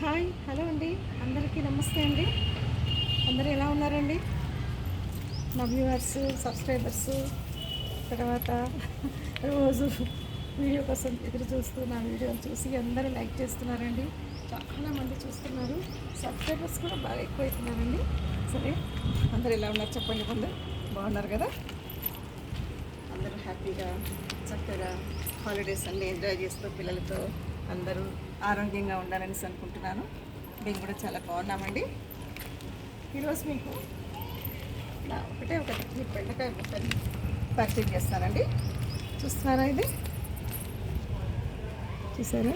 Hi hello అండి. అందరికీ నమస్తే అండి. అందరూ ఎలా ఉన్నారండి? నా వ్యూవర్స్ సబ్స్క్రైబర్స్ తర్వాత రోజు వీడియో కోసం ఎదురు చూస్తూ నా వీడియోలు చూసి అందరూ లైక్ చేస్తున్నారండి. చాలా మంది చూస్తున్నారు. సబ్స్క్రైబర్స్ కూడా బాగా ఎక్కువ అవుతున్నారండి సరే అందరూ ఎలా ఉన్నారు చెప్పండి ముందు. బాగున్నారు కదా? అందరూ హ్యాపీగా చక్కగా హాలిడేస్ అన్నీ ఎంజాయ్ చేస్తూ పిల్లలతో అందరూ ఆరోగ్యంగా ఉండాలని అనుకుంటున్నాను. మేము కూడా చాలా బాగున్నామండి. ఈరోజు మీకు నా ఒకటే ఒకటి బెండకాయ ముక్కని పరిచయం చేస్తానండి. చూస్తున్నారా ఇది? చూసారా?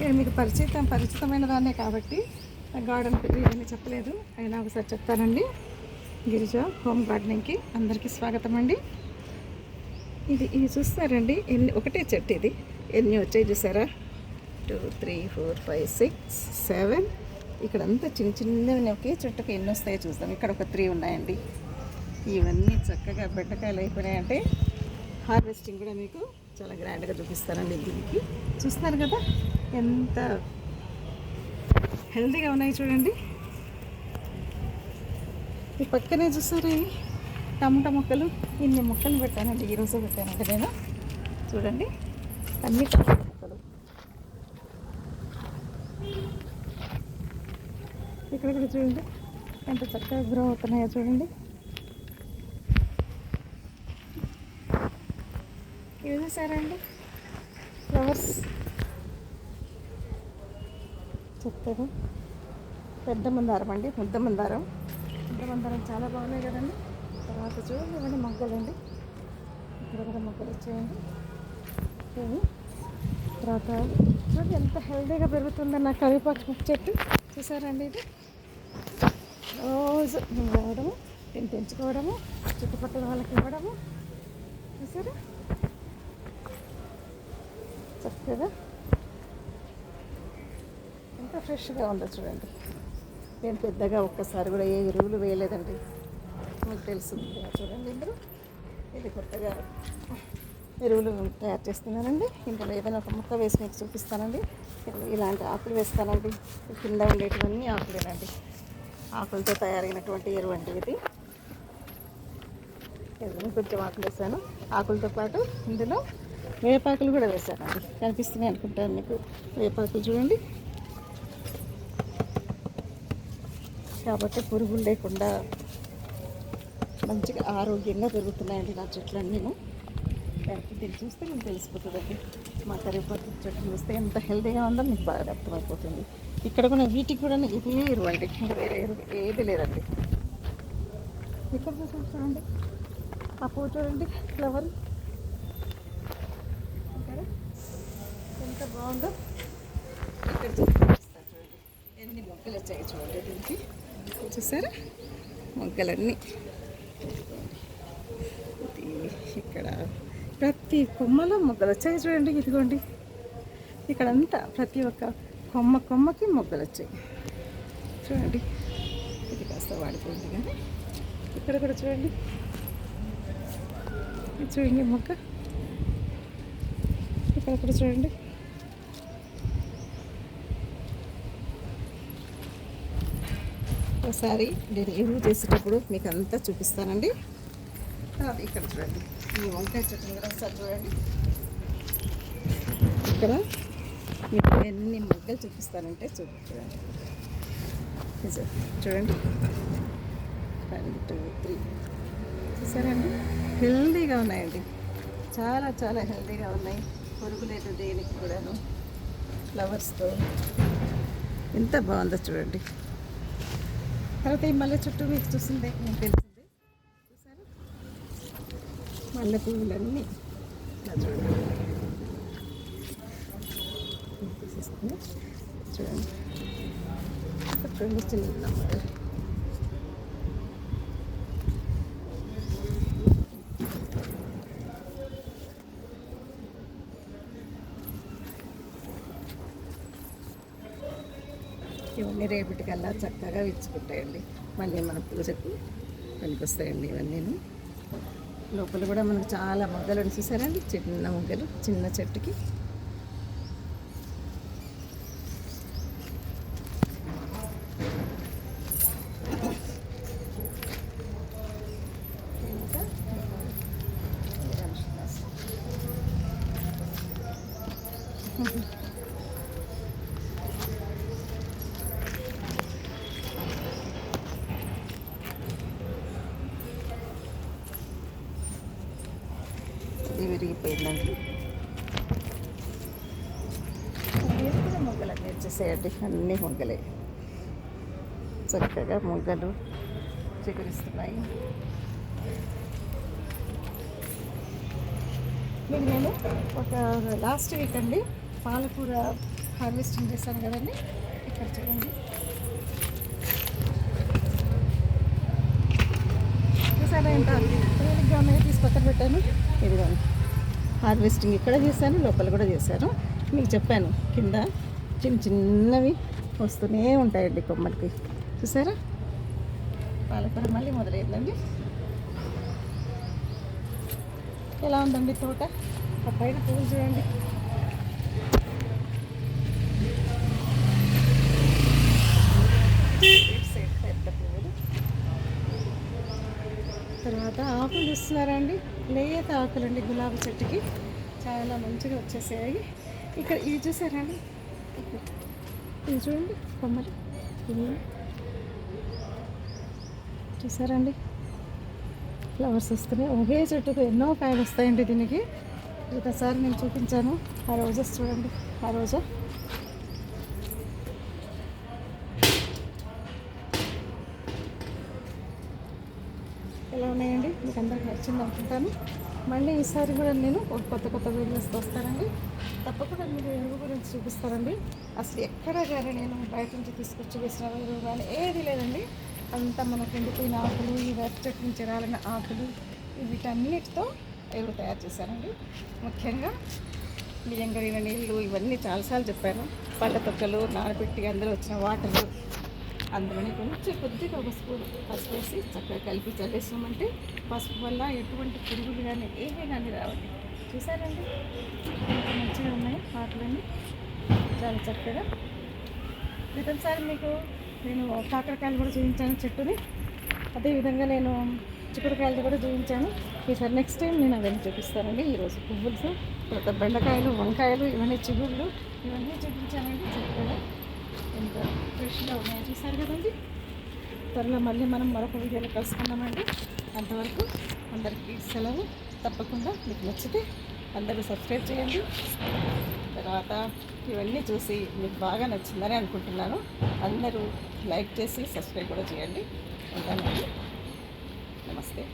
నేను మీకు పరిచితం పరిచితమైన దాన్నే కాబట్టి నా గార్డెన్ పేరు ఇవన్నీ చెప్పలేదు. అయినా ఒకసారి చెప్తానండి. గిరిజ హోమ్ గార్డెనింగ్కి అందరికీ స్వాగతం అండి. ఇది ఇది చూస్తారండి. ఎన్ని ఒకటే చెట్టు ఇది. ఎన్ని వచ్చాయి చూసారా? Two three four five six seven. ఇక్కడ అంతా చిన్న చిన్నవి ఒకే చెట్టుకు ఎన్ని వస్తాయో చూద్దాం. ఇక్కడ ఒక త్రీ ఉన్నాయండి. ఇవన్నీ చక్కగా బెండకాయలు అయిపోయినాయంటే హార్వెస్టింగ్ కూడా మీకు చాలా గ్రాండ్గా చూపిస్తారండి దీనికి. చూస్తున్నారు కదా? ఎంత హెల్తీగా ఉన్నాయి చూడండి. ఈ పక్కనే చూస్తారా టమాటా మొక్కలు ఇన్ని మొక్కలు పెట్టానండి ఈరోజు పెట్టానండి నేను. చూడండి అన్ని టమాటా మొక్కలు. ఇక్కడ కూడా చూడండి ఎంత చక్కగా గ్రో అవుతున్నాయో చూడండి. ఇవి చూసారా అండి? ఫ్లవర్స్ చెప్తారు పెద్ద మందారం అండి ముద్ద మందారం. ముద్ద మందారం చాలా బాగున్నాయి కదండి. తర్వాత చూడండి ఇవన్నీ మొగ్గలండి. ఇక్కడ కూడా మొగ్గలు వచ్చాయండి. ఇవి. తర్వాత చూడండి ఎంత హెల్దీగా పెరుగుతుందో నా కరివేపాకు చెట్టు చూసారండి ఇది? రోజు నేను ఇవ్వడము నేను పెంచుకోవడము చుట్టుపక్కల వాళ్ళకి ఇవ్వడము. చూసారా? చక్కగా. ఎంత ఫ్రెష్గా ఉందో చూడండి. నేను పెద్దగా ఒక్కసారి కూడా ఏ ఎరువులు వేయలేదండి. మీకు తెలుస్తుంది. చూడండి ఇందులో. ఇది కొత్తగా ఎరువులు తయారు చేస్తున్నానండి ఇందులో ఏదైనా ఒక ముక్క వేసి మీకు చూపిస్తానండి. ఇలాంటి ఆకులు వేస్తానండి. కింద ఉండేటివన్నీ ఆకులేనండి. ఆకులతో తయారైనటువంటి ఎరువు అండి ఇది. ఎరువుని కొంచెం ఆకులు వేసాను. ఆకులతో పాటు ఇందులో వేపాకులు కూడా వేసానండి. కనిపిస్తున్నాయి అనుకుంటాను మీకు. వేపాకులు చూడండి. కాబట్టి పురుగులు లేకుండా మంచిగా ఆరోగ్యంగా పెరుగుతున్నాయండి నా చెట్లన్నీ దీన్ని చూస్తే మీకు తెలిసిపోతుందండి. మా కరివేపాకు చెట్లు చూస్తే ఎంత హెల్తీగా ఉందో మీకు బాగా అర్థమైపోతుంది. ఇక్కడ కూడా వీటికి కూడా ఇదే ఎరువు అండి? వేరే ఎరువు ఏది లేదండి. ఇక్కడ చూసాం చూడండి. ఆ పూ చూడండి ఫ్లవర్. ఎంత బాగుందో ఇక్కడ చూడండి. ఎన్ని మొక్కలు వచ్చాయి చూడండి దీనికి. చూసారా? మొక్కలన్నీ. ఇక్కడ ప్రతి కొమ్మలో మొగ్గలు వచ్చాయి చూడండి ఇదిగోండి. ఇక్కడంతా ప్రతి ఒక్క కొమ్మ కొమ్మకి మొగ్గలు వచ్చాయి. చూడండి. ఇది కాస్త వాడిపోయింది కానీ ఇక్కడ కూడా చూడండి. చూడండి మొగ్గ ఇక్కడ కూడా చూడండి. ఒకసారి నేను ఎరువు చేసేటప్పుడు మీకు అంతా చూపిస్తానండి. తర్వాత ఇక్కడ చూడండి. ఈ వంకాయ చెట్టుని కూడా ఒకసారి చూడండి. ఇక్కడ? మీకు ఎన్ని మొగ్గలు చూపిస్తానంటే చూపి చూడండి. చూడండి. One two three. చూసారండి? హెల్దీగా ఉన్నాయండి. చాలా చాలా హెల్దీగా ఉన్నాయి. పొరుగు లేదు దేనికి కూడాను. ఫ్లవర్స్తో. ఎంత బాగుందో చూడండి. తర్వాత ఈ మల్లె చుట్టూ మీకు చూసిందే మీకు తెలిసింది. చూసారు మల్ల పువ్వులన్నీ. చూడండి. చూడండి. చిన్న ఇవన్నీ రేపటికల్లా చక్కగా విచ్చుకుంటాయండి. మళ్ళీ మన పూజకు పనికొస్తాయండి ఇవన్నీ లోపల కూడా మనకు చాలా మొగ్గలు చూసారండి చిన్న మొగ్గలు చిన్న చెట్టుకి Mm-hmm. మొగ్గలన్నీ అన్నీ మొగ్గలే. చక్కగా మొగ్గలు చిగురిస్తున్నాయి. మీకు నేను ఒక లాస్ట్ వీక్ అండి పాలకూర హార్వెస్టింగ్ చేశాను కదండి. ఇక్కడ చూడండి. చూసారా ఎంత తేలిగ్గా ఉన్నాయి తీసి పక్కన పెట్టాను. ఇదిగోండి. హార్వెస్టింగ్ ఇక్కడ చేశాను లోపల కూడా చేశాను. మీకు చెప్పాను కింద చిన్న చిన్నవి వస్తూనే ఉంటాయండి కొమ్మలకి చూసారా? పాలకూర మళ్ళీ మొదలైందండి. ఎలా ఉందండి తోట? ఆ పైన పూలు చూడండి. తర్వాత ఆకులు చూస్తున్నారా అండి లేత ఆకులండి గులాబీ చెట్టుకి. చాలా మంచిగా వచ్చేసాయి. ఇక్కడ ఇవి చూసారండి? ఇది చూడండి కొమ్మలు ఇవి చూసారండి? ఫ్లవర్స్ వస్తున్నాయి. ఒకే చెట్టుకు ఎన్నో కాయలు వస్తాయండి దీనికి. ఒకసారి నేను చూపించాను. ఆ రోజెస్ చూడండి. ఆ రోజా. ఎలా ఉన్నాయండి? మీకు అందరికి నచ్చింది అనుకుంటాను. మళ్ళీ ఈసారి కూడా నేను ఒక కొత్త కొత్త వీడియోస్తో వస్తానండి. తప్పకుండా మీరు ఎరువు గురించి చూపిస్తారండి అసలు ఎక్కడ కానీ నేను బయట నుంచి తీసుకొచ్చి వేసిన ఎరువు కానీ ఏది లేదండి. అంతా మనకు ఎండిపోయిన ఆకులు ఈ వేప నుంచి రాలిన ఆకులు వీటన్నిటితో ఎరువు తయారు చేశానండి. ముఖ్యంగా బియ్యం కడిగిన నీళ్ళు ఇవన్నీ చాలాసార్లు చెప్పాను. పళ్ళ తొక్కలు నానబెట్టి అందులో వచ్చిన వాటర్లు అందులోనే కొంచెం కొద్దిగా ఒక స్పూన్ పసుపు వేసి చక్కగా కలిపి చల్లేసామంటే పసుపు వల్ల ఎటువంటి పురుగులు కానీ ఏమీ కానీ రావండి. చూసారండి? మంచిగా ఉన్నాయి ఆకులన్నీ చాలా చక్కగా. క్రితంసారి మీకు నేను కాకరకాయలు కూడా చూపించాను చెట్టుని. అదేవిధంగా నేను చిక్కుడుకాయలు కూడా చూపించాను. ఈసారి నెక్స్ట్ టైం నేను అవన్నీ చూపిస్తానండి. ఈరోజు పువ్వులు తర్వాత బెండకాయలు వంకాయలు ఇవన్నీ చిగుళ్ళు ఇవన్నీ చూపించానండి చక్కగా. ఎంత ఫ్రెష్గా ఉన్నాయో చూసారు కదండి? త్వరలో మళ్ళీ మనం మరొక వీడియోలో కలుసుకుందామండి. అంతవరకు అందరికీ సెలవు. తప్పకుండా మీకు నచ్చితే అందరూ సబ్స్క్రైబ్ చేయండి. తర్వాత ఇవన్నీ చూసి మీకు బాగా నచ్చిందని అనుకుంటున్నాను. అందరూ లైక్ చేసి సబ్స్క్రైబ్ కూడా చేయండి. ఉంటానండి. నమస్తే.